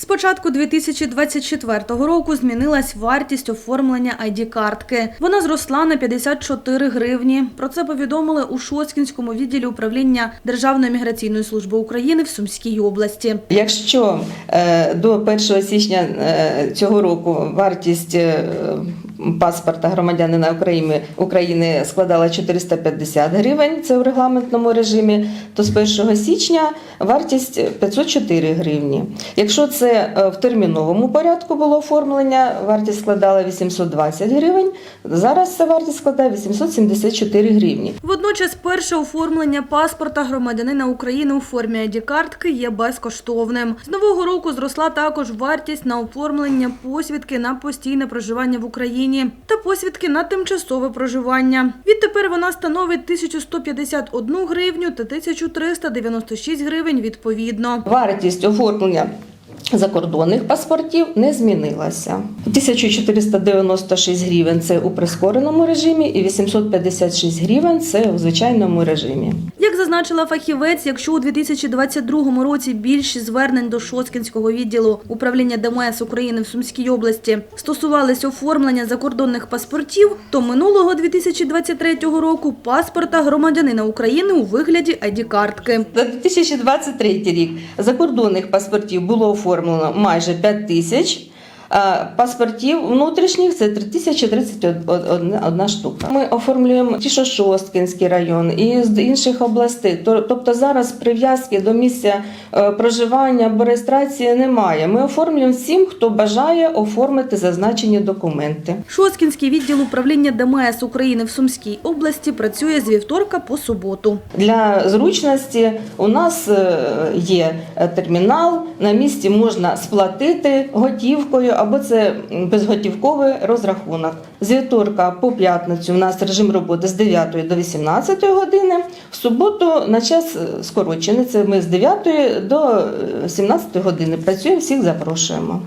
З початку 2024 року змінилась вартість оформлення ID-картки. Вона зросла на 54 гривні. Про це повідомили у Шоцькінському відділі управління Державної міграційної служби України в Сумській області. Якщо е, до 1 січня е, цього року вартість е, паспорта громадянина України, України складала 450 гривень, це в регламентному режимі, то з 1 січня вартість 504 гривні. Якщо це е, в терміновому порядку було оформлення, вартість складала 820 гривень, зараз ця вартість складає 874 гривні. Водночас перше оформлення паспорта громадянина України у формі ID-картки є безкоштовним. З нового року зросла також вартість на оформлення посвідки на постійне проживання в Україні та посвідки на тимчасове проживання. Відтепер вона становить 1151 гривню та 1396 гривень відповідно. Вартість оформлення закордонних паспортів не змінилася. 1496 гривень це у прискореному режимі і 856 гривень це у звичайному режимі. Як зазначила фахівець, якщо у 2022 році більшість звернень до Шоцкінського відділу управління ДМС України в Сумській області стосувалися оформлення закордонних паспортів, то минулого 2023 року паспорта громадянина України у вигляді ID-картки. За 2023 рік закордонних паспортів було оформлено майже 5 тисяч. А Паспортів внутрішніх це 3031 штука. Ми оформлюємо ті, що Шосткинський район і з інших областей. Тобто зараз прив'язки до місця е, проживання або реєстрації немає. Ми оформлюємо всім, хто бажає оформити зазначені документи. Шоцкінський відділ управління ДМС України в Сумській області працює з вівторка по суботу. Для зручності у нас е, є е, термінал. На місці можна сплатити готівкою або це безготівковий розрахунок. З вівторка по п'ятницю у нас режим роботи з 9 до 18 години. В суботу на час е, скорочений. Це ми з 9 до е, 17 години працюємо. Всіх запрошуємо.